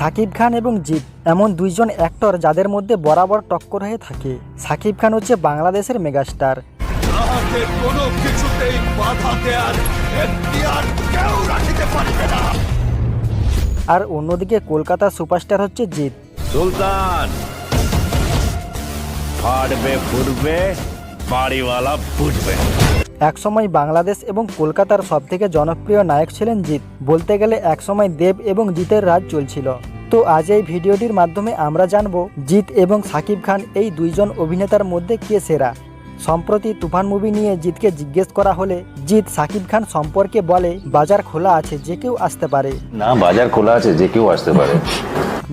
সাকিব খান এবং জিৎ এমন দুইজন অ্যাক্টর যাদের মধ্যে বরাবর টক্কর হয়ে থাকে। সাকিব খান হচ্ছে বাংলাদেশের মেগাস্টার কোনো কিছুতেই বাধা দেয়ার কেউ রাখিতে পারিবে না। আর অন্যদিকে কলকাতার সুপারস্টার হচ্ছে জিৎ। সুলতান! ফুরবে বাড়িওয়ালা ফুটবে একসময় বাংলাদেশ এবং কলকাতার সবথেকে জনপ্রিয় নায়ক ছিলেন জিৎ। বলতে গেলে একসময় দেব এবং জিতের রাজ চলছিল। তো আজ এই ভিডিওটির মাধ্যমে আমরা জানব জিৎ এবং সাকিব খান এই দুইজন অভিনেতার মধ্যে কে সেরা। সম্প্রতি তুফান মুভি নিয়ে জিতকে জিজ্ঞেস করা হলে জিৎ সাকিব খান সম্পর্কে বলে বাজার খোলা আছে যে কেউ আসতে পারে। না বাজার খোলা আছে যে কেউ আসতে পারে।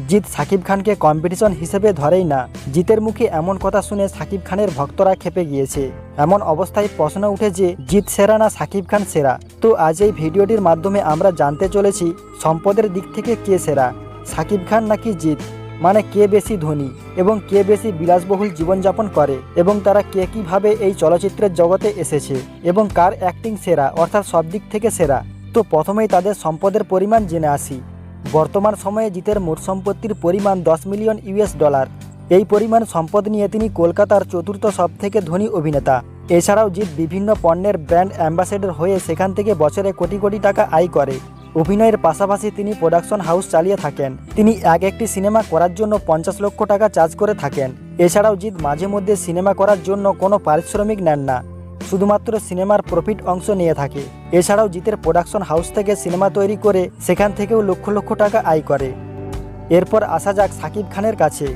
জিৎ সাকিব খানকে কম্পিটিশন হিসেবে ধরেই না জিতের মুখে এমন কথা শুনে সাকিব খানের ভক্তরা খেপে গিয়েছে। এমন অবস্থায় প্রশ্ন উঠে যে জিৎ সেরা না সাকিব খান সেরা? তো আজ এই ভিডিওটির মাধ্যমে আমরা জানতে চলেছি সম্পদের দিক থেকে কে সেরা? সাকিব খান নাকি জিৎ? মানে কে বেশি ধনী এবং কে বেশি বিলাসবহুল জীবনযাপন করে এবং তারা কে কীভাবে এই চলচ্চিত্রের জগতে এসেছে এবং কার অ্যাক্টিং সেরা, অর্থাৎ সব দিক থেকে সেরা? তো প্রথমেই তাদের সম্পদের পরিমাণ জেনে আসি। বর্তমান সময়ে জিতের মোট সম্পত্তির পরিমাণ দশ মিলিয়ন ইউএস ডলার। এই পরিমাণ সম্পদ নিয়ে তিনি কলকাতার চতুর্থ সবথেকে ধনী অভিনেতা। এছাড়াও জিৎ বিভিন্ন পণ্যের ব্র্যান্ড অ্যাম্বাসেডর হয়ে সেখান থেকে বছরে কোটি কোটি টাকা আয় করে। অভিনয়ের পাশাপাশি তিনি প্রোডাকশন হাউস চালিয়ে থাকেন। তিনি এক একটি সিনেমা করার জন্য পঞ্চাশ লক্ষ টাকা চার্জ করে থাকেন। এছাড়াও জিৎ মাঝে মধ্যে সিনেমা করার জন্য কোনো পারিশ্রমিক নেন না। শুধুমাত্র সিনেমার প্রফিট অংশ নিয়ে থাকে। এছাড়াও জিতের প্রোডাকশন হাউস থেকে সিনেমা তৈরি করে সেখান থেকেও লক্ষ লক্ষ টাকা আয় করে। এরপর আসা যাক সাকিব খানের কাছে।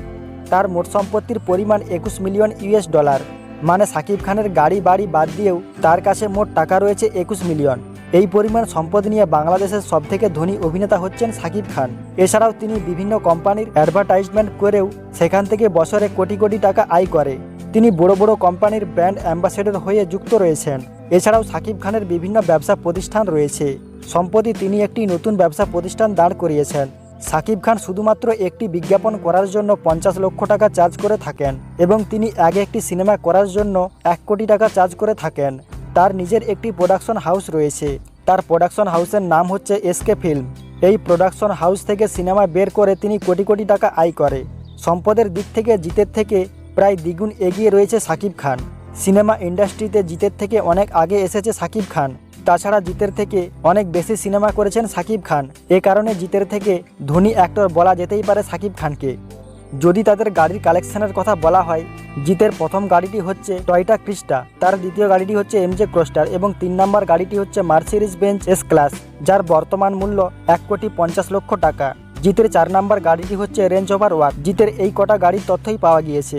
তার মোট সম্পত্তির পরিমাণ একুশ মিলিয়ন ইউএস ডলার। মানে সাকিব খানের গাড়ি বাড়ি বাদ দিয়েও তার কাছে মোট টাকা রয়েছে একুশ মিলিয়ন। এই পরিমাণ সম্পদ নিয়ে বাংলাদেশের সবথেকে ধনী অভিনেতা হচ্ছেন সাকিব খান। এছাড়াও তিনি বিভিন্ন কোম্পানির অ্যাডভার্টাইজমেন্ট করেও সেখান থেকে বছরে কোটি কোটি টাকা আয় করে। তিনি বড় বড় কোম্পানির ব্র্যান্ড অ্যাম্বাসেডর হয়ে যুক্ত রয়েছেন। এছাড়াও সাকিব খানের বিভিন্ন ব্যবসা প্রতিষ্ঠান রয়েছে। সম্প্রতি তিনি একটি নতুন ব্যবসা প্রতিষ্ঠান দাঁড় করিয়েছেন। সাকিব খান শুধুমাত্র একটি বিজ্ঞাপন করার জন্য পঞ্চাশ লক্ষ টাকা চার্জ করে থাকেন এবং তিনি আগে একটি সিনেমা করার জন্য এক কোটি টাকা চার্জ করে থাকেন। তার নিজের একটি প্রোডাকশন হাউস রয়েছে। তার প্রোডাকশন হাউসের নাম হচ্ছে এসকে ফিল্ম এই প্রোডাকশন হাউস থেকে সিনেমা বের করে তিনি কোটি কোটি টাকা আয় করে। সম্পদের দিক থেকে জিতের থেকে প্রায় দ্বিগুণ এগিয়ে রয়েছে সাকিব খান। সিনেমা ইন্ডাস্ট্রিতে জিতের থেকে অনেক আগে এসেছে সাকিব খান। তাছাড়া জিতের থেকে অনেক বেশি সিনেমা করেছেন সাকিব খান। এ কারণে জিতের থেকে ধনী অ্যাক্টর বলা যেতেই পারে সাকিব খানকে। যদি তাদের গাড়ির কালেকশনের কথা বলা হয়, জিতের প্রথম গাড়িটি হচ্ছে টয়টা ক্রিস্টা তার দ্বিতীয় গাড়িটি হচ্ছে এমজে ক্রোস্টার এবং তিন নম্বর গাড়িটি হচ্ছে মার্সিডিজ বেঞ্চ এস ক্লাস যার বর্তমান মূল্য এক কোটি পঞ্চাশ লক্ষ টাকা। জিতের চার নম্বর গাড়িটি হচ্ছে রেঞ্জ ওভার ওয়াক জিতের এই কটা গাড়ির তথ্যই পাওয়া গিয়েছে।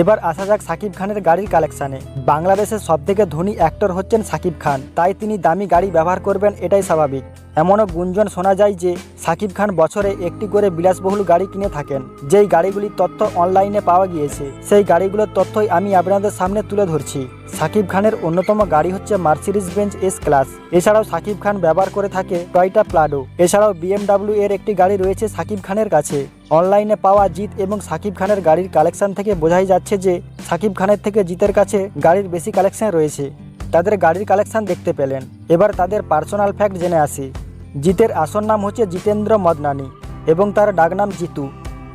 এবার আসা যাক সাকিব খানের গাড়ির কালেকশানে বাংলাদেশের সবথেকে ধনী অ্যাক্টর হচ্ছেন সাকিব খান। তাই তিনি দামি গাড়ি ব্যবহার করবেন, এটাই স্বাভাবিক। এমনও গুঞ্জন শোনা যায় যে সাকিব খান বছরে একটি করে বিলাসবহুল গাড়ি কিনে থাকেন। যেই গাড়িগুলির তথ্য অনলাইনে পাওয়া গিয়েছে, সেই গাড়িগুলোর তথ্যই আমি আপনাদের সামনে তুলে ধরছি। সাকিব খানের অন্যতম গাড়ি হচ্ছে মার্সিডিজ বেঞ্চ এস ক্লাস এছাড়াও সাকিব খান ব্যবহার করে থাকে টয়টা প্লাডো। এছাড়াও বিএমডাব্লিউ এর একটি গাড়ি রয়েছে সাকিব খানের কাছে। অনলাইনে পাওয়া জিত এবং সাকিব খানের গাড়ির কালেকশন থেকে বোঝাই যাচ্ছে যে সাকিব খানের থেকে জিতের কাছে গাড়ির বেশি কালেকশন রয়েছে। তাদের গাড়ির কালেকশন দেখতে পেলেন। এবার তাদের পার্সোনাল ফ্যাক্ট জেনে আসি। জিতের আসল নাম হচ্ছে জিতেন্দ্র মদনানি এবং তার ডাকনাম জিতু।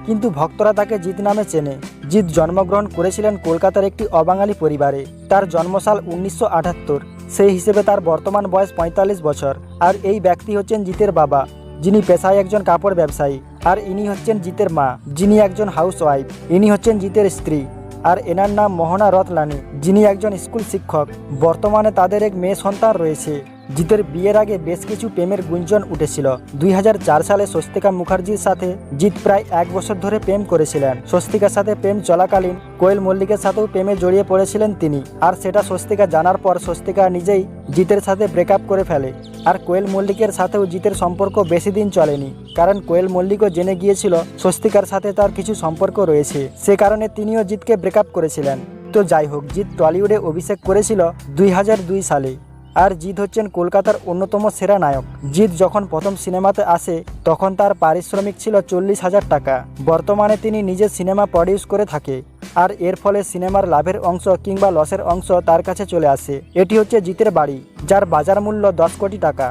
কিন্তু ভক্তরা তাকে জিত নামে চেনে। জিত জন্মগ্রহণ করেছিলেন কলকাতার একটি অবাঙালি পরিবারে। তার জন্মসাল উনিশশো আটাত্তর। সেই হিসেবে তার বর্তমান বয়স পঁয়তাল্লিশ বছর। আর এই ব্যক্তি হচ্ছেন জিতের বাবা, যিনি পেশায় একজন কাপড় ব্যবসায়ী। আর ইনি হচ্ছেন জিতের মা, যিনি একজন হাউস ওয়াইফ ইনি হচ্ছেন জিতের স্ত্রী। আর এনার নাম মোহনা রতলানি, যিনি একজন স্কুল শিক্ষক। বর্তমানে তাদের এক মেয়ে সন্তান রয়েছে। জিতের বিয়ের আগে বেশ কিছু প্রেমের গুঞ্জন উঠেছিল। দুই হাজার চার সালে স্বস্তিকা মুখার্জির সাথে জিৎ প্রায় এক বছর ধরে প্রেম করেছিলেন। স্বস্তিকার সাথে প্রেম চলাকালীন কোয়েল মল্লিকের সাথেও প্রেমে জড়িয়ে পড়েছিলেন তিনি। আর সেটা স্বস্তিকা জানার পর স্বস্তিকা নিজেই জিতের সাথে ব্রেকআপ করে ফেলে। আর কোয়েল মল্লিকের সাথেও জিতের সম্পর্ক বেশি দিন চলেনি। কারণ কোয়েল মল্লিকও জেনে গিয়েছিল স্বস্তিকার সাথে তার কিছু সম্পর্ক রয়েছে। সে কারণে তিনিও জিতকে ব্রেকআপ করেছিলেন। তো যাই হোক, জিৎ টলিউডে অভিষেক করেছিল দুই হাজার দুই সালে। আর জিৎ হচ্ছেন কলকাতার অন্যতম সেরা নায়ক। জিৎ যখন প্রথম সিনেমাতে আসে, তখন তার পারিশ্রমিক ছিল চল্লিশ হাজার টাকা। বর্তমানে তিনি নিজে সিনেমা প্রডিউস করে থাকে, আর এর ফলে সিনেমার লাভের অংশ কিংবা লসের অংশ তার কাছে চলে আসে। এটি হচ্ছে জিতের বাড়ি, যার বাজার মূল্য দশ কোটি টাকা।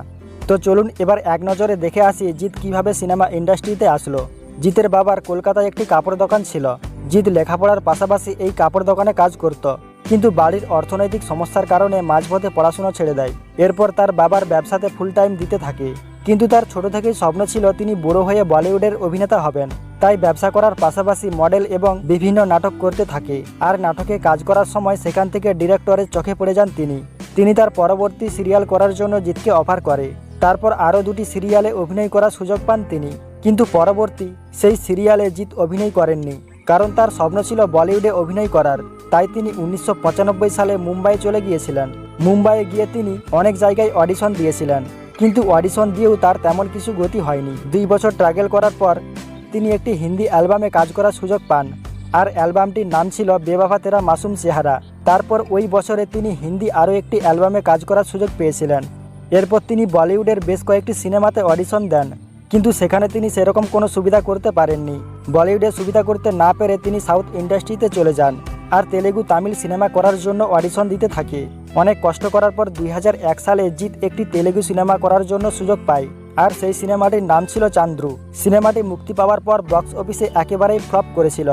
তো চলুন এবার এক নজরে দেখে আসি জিৎ কীভাবে সিনেমা ইন্ডাস্ট্রিতে আসলো। জিতের বাবার কলকাতায় একটি কাপড় দোকান ছিল। জিৎ লেখাপড়ার পাশাপাশি এই কাপড় দোকানে কাজ করত। কিন্তু বাড়ির অর্থনৈতিক সমস্যার কারণে মাঝপথে পড়াশোনা ছেড়ে দেয়। এরপর তার বাবার ব্যবসাতে ফুল টাইম দিতে থাকে। কিন্তু তার ছোট থেকেই স্বপ্ন ছিল তিনি বুড়ো হয়ে বলিউডের অভিনেতা হবেন। তাই ব্যবসা করার পাশাপাশি মডেল এবং বিভিন্ন নাটক করতে থাকে। আর নাটকে কাজ করার সময় সেখান থেকে ডিরেক্টরের চোখে পড়ে যান তিনি। তিনি তার পরবর্তী সিরিয়াল করার জন্য জিতকে অফার করে। তারপর আরও দুটি সিরিয়ালে অভিনয় করার সুযোগ পান তিনি। কিন্তু পরবর্তী সেই সিরিয়ালে জিৎ অভিনয় করেননি। কারণ তার স্বপ্ন ছিল বলিউডে অভিনয় করার। তাই তিনি উনিশশো পঁচানব্বই সালে মুম্বাই চলে গিয়েছিলেন। মুম্বাইয়ে গিয়ে তিনি অনেক জায়গায় অডিশন দিয়েছিলেন। কিন্তু অডিশন দিয়েও তার তেমন কিছু গতি হয়নি। দুই বছর ট্রাগেল করার পর তিনি একটি হিন্দি অ্যালবামে কাজ করার সুযোগ পান। আর অ্যালবামটির নাম ছিল বেবাফা তেরা মাসুম চেহারা। তারপর ওই বছরে তিনি হিন্দি আরও একটি অ্যালবামে কাজ করার সুযোগ পেয়েছিলেন। এরপর তিনি বলিউডের বেশ কয়েকটি সিনেমাতে অডিশন দেন। কিন্তু সেখানে তিনি সেরকম কোনো সুবিধা করতে পারেননি। বলিউডে সুবিধা করতে না পেরে তিনি সাউথ ইন্ডাস্ট্রিতে চলে যান। আর তেলেগু তামিল সিনেমা করার জন্য অডিশন দিতে থাকে। অনেক কষ্ট করার পর দুই হাজার এক সালে জিৎ একটি তেলেগু সিনেমা করার জন্য সুযোগ পায়, আর সেই সিনেমাটির নাম ছিল চান্দ্রু। সিনেমাটি মুক্তি পাওয়ার পর বক্স অফিসে একেবারেই ফ্লপ করেছিল।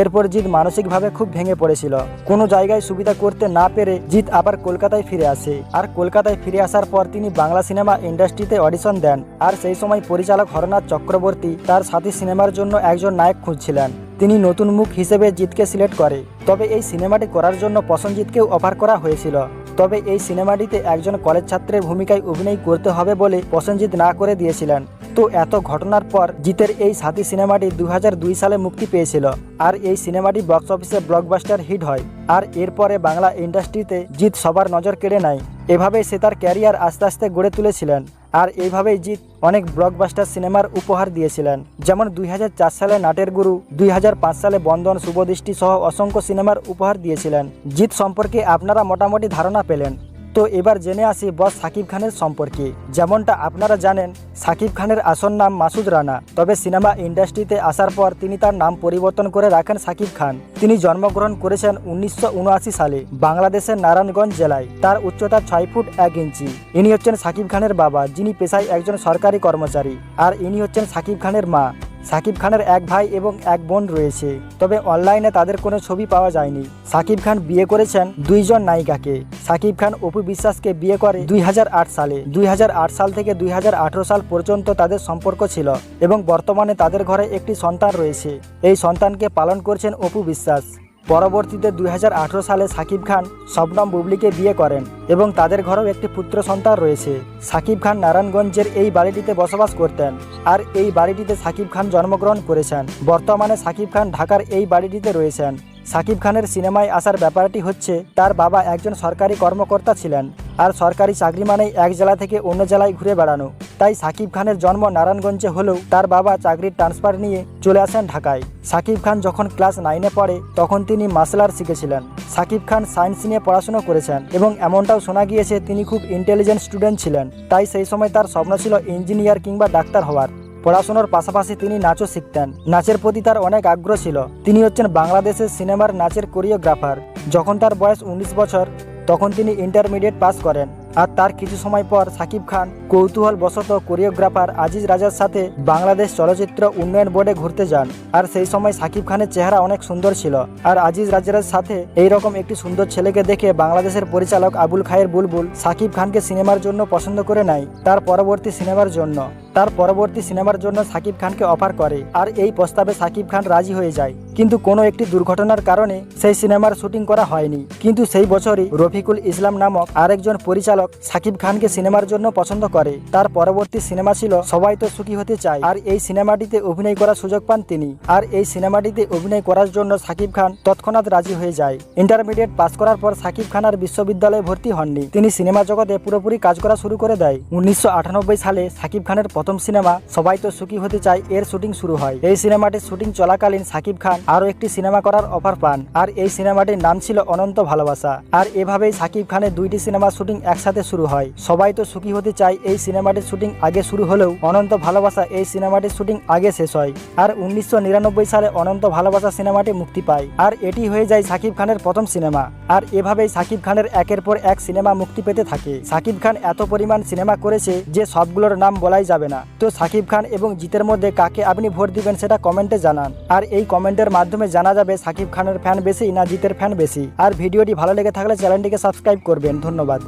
এরপর জিৎ মানসিকভাবে খুব ভেঙে পড়েছিল। কোনো জায়গায় সুবিধা করতে না পেরে জিৎ আবার কলকাতায় ফিরে আসে। আর কলকাতায় ফিরে আসার পর তিনি বাংলা সিনেমা ইন্ডাস্ট্রিতে অডিশন দেন, আর সেই সময় পরিচালক হরনাথ চক্রবর্তী তার সাথী সিনেমার জন্য একজন নায়ক খুঁজছিলেন। তিনি নতুন মুখ হিসেবে জিতকে সিলেক্ট করে। তবে এই সিনেমাটি করার জন্য প্রসেনজিৎকেও অফার করা হয়েছিল। তবে এই সিনেমাটিতে একজন কলেজ ছাত্রের ভূমিকায় অভিনয় করতে হবে বলে প্রসেনজিৎ না করে দিয়েছিলেন। তো এত ঘটনার পর জিতের এই সাথী সিনেমাটি দু হাজার দুই সালে মুক্তি পেয়েছিল। আর এই সিনেমাটি বক্স অফিসে ব্লকবাস্টার হিট হয়। আর এরপরে বাংলা ইন্ডাস্ট্রিতে জিৎ সবার নজর কেড়ে নেয়। এভাবেই সে তার ক্যারিয়ার আস্তে আস্তে গড়ে তুলেছিলেন। আর এইভাবেই জিৎ অনেক ব্লকবাস্টার সিনেমার উপহার দিয়েছিলেন। যেমন দুই হাজার চার সালে নাটের গুরু, দুই হাজার পাঁচ সালে বন্ধন শুভদৃষ্টি সহ অসংখ্য সিনেমার উপহার দিয়েছিলেন। জিৎ সম্পর্কে আপনারা মোটামুটি ধারণা পেলেন। তো এবার জেনে আসি বস সাকিব খানের সম্পর্কে। যেমনটা আপনারা জানেন, সাকিব খানের আসল নাম মাসুদ রানা। তবে সিনেমা ইন্ডাস্ট্রিতে আসার পর তিনি তার নাম পরিবর্তন করে রাখেন সাকিব খান। তিনি জন্মগ্রহণ করেছেন উনিশশো উনআশি সালে বাংলাদেশের নারায়ণগঞ্জ জেলায়। তার উচ্চতা ছয় ফুট এক ইঞ্চি। ইনি হচ্ছেন সাকিব খানের বাবা, যিনি পেশায় একজন সরকারি কর্মচারী। আর ইনি হচ্ছেন সাকিব খানের মা। সাকিব খানের এক ভাই এবং এক বোন রয়েছে। তবে অনলাইনে তাদের কোনো ছবি পাওয়া যায়নি। সাকিব খান বিয়ে করেছেন দুইজন নায়িকাকে। সাকিব খান, অপু বিশ্বাসকে বিয়ে করে দুই হাজার আট সালে। দুই হাজার আট সাল থেকে দুই হাজার আঠেরো সাল পর্যন্ত তাদের সম্পর্ক ছিল এবং বর্তমানে তাদের ঘরে একটি সন্তান রয়েছে। এই সন্তানকে পালন করছেন অপু বিশ্বাস। পরবর্তীতে দুই হাজার আঠেরো সালে সাকিব খান শবনম বুবলিকে বিয়ে করেন এবং তাদের ঘরেও একটি পুত্র সন্তান রয়েছে। সাকিব খান নারায়ণগঞ্জের এই বাড়িটিতে বসবাস করতেন আর এই বাড়িটিতে সাকিব খান জন্মগ্রহণ করেছেন। বর্তমানে সাকিব খান ঢাকার এই বাড়িটিতে রয়েছেন। সাকিব খানের সিনেমায় আসার ব্যাপারটি হচ্ছে, তার বাবা একজন সরকারি কর্মকর্তা ছিলেন আর সরকারি চাকরি মানেই এক জেলা থেকে অন্য জেলায় ঘুরে বেড়ানো। তাই সাকিব খানের জন্ম নারায়ণগঞ্জে হলেও তার বাবা চাকরির ট্রান্সফার নিয়ে চলে আসেন ঢাকায়। সাকিব খান যখন ক্লাস নাইনে পড়ে, তখন তিনি মার্শাল আর্ট শিখেছিলেন। সাকিব খান সায়েন্স নিয়ে পড়াশুনো করেছেন এবং এমনটাও শোনা গিয়েছে, তিনি খুব ইন্টেলিজেন্ট স্টুডেন্ট ছিলেন। তাই সেই সময় তার স্বপ্ন ছিল ইঞ্জিনিয়ার কিংবা ডাক্তার হওয়ার। পড়াশোনার পাশাপাশি তিনি নাচও শিখতেন। নাচের প্রতি তার অনেক আগ্রহ ছিল। তিনি হচ্ছেন বাংলাদেশের সিনেমার নাচের কোরিওগ্রাফার। যখন তার বয়স উনিশ বছর, তখন তিনি ইন্টারমিডিয়েট পাস করেন। আর তার কিছু সময় পর সাকিব খান, কৌতূহল বশত কোরিওগ্রাফার আজিজ রাজার সাথে বাংলাদেশ চলচ্চিত্র উন্নয়ন বোর্ডে ঘুরতে যান। আর সেই সময় সাকিব খানের চেহারা অনেক সুন্দর ছিল। আর আজিজ রাজার সাথে এই রকম একটি সুন্দর ছেলেকে দেখে বাংলাদেশের পরিচালক আবুল খায়ের বুলবুল সাকিব খানকে সিনেমার জন্য পছন্দ করে নেয় তার পরবর্তী সিনেমার জন্য। তার পরবর্তী সিনেমার জন্য সাকিব খানকে অফার করে, আর এই প্রস্তাবে সাকিব খান রাজি হয়ে যায়। কিন্তু কোনো একটি দুর্ঘটনার কারণে সেই সিনেমার শুটিং করা হয়নি। কিন্তু সেই বছরই রফিকুল ইসলাম নামক আরেকজন পরিচালক সাকিব খানকে সিনেমার জন্য পছন্দ করে। তার পরবর্তী সিনেমা ছিল সবাই তো সুখী হতে চায়, আর এই সিনেমাটিতে অভিনয় করার সুযোগ পান তিনি। আর এই সিনেমাটিতে অভিনয় করার জন্য সাকিব খান তৎক্ষণাৎ রাজি হয়ে যায়। ইন্টারমিডিয়েট পাস করার পর সাকিব খান আর বিশ্ববিদ্যালয়ে ভর্তি হননি। তিনি সিনেমা জগতে পুরোপুরি কাজ করা শুরু করে দেয়। উনিশশো আটানব্বই সালে সাকিব খানের প্রথম সিনেমা সবাই তো সুখী হতে চায় এর শুটিং শুরু হয়। এই সিনেমাটির শুটিং চলাকালীন সাকিব খান আরও একটি সিনেমা করার অফার পান, আর এই সিনেমাটির নাম ছিল অনন্ত ভালোবাসা। আর এভাবেই সাকিব খানের দুইটি সিনেমা শুটিং একসাথে শুরু হয়। সবাই তো সুখী হতে চায় এই সিনেমাটির শুটিং আগে শুরু হলেও অনন্ত ভালোবাসা এই সিনেমাটির শুটিং আগে শেষ হয়। আর উনিশশো নিরানব্বই সালে অনন্ত ভালোবাসা সিনেমাটি মুক্তি পায়। আর এটি হয়ে যায় সাকিব খানের প্রথম সিনেমা। আর এভাবেই সাকিব খানের একের পর এক সিনেমা মুক্তি পেতে থাকে। সাকিব খান এত পরিমাণ সিনেমা করেছে যে সবগুলোর নাম বলাই যাবে না। তো সাকিব খান এবং জিতের মধ্যে কাকে আপনি ভোট দিবেন সেটা কমেন্টে জানান। আর এই কমেন্টের মাধ্যমে জানা যাবে সাকিব খানের ফ্যান বেশি না জিতের ফ্যান বেশি। আর ভিডিওটি ভালো লেগে থাকলে চ্যানেলটিকে সাবস্ক্রাইব করবেন। ধন্যবাদ।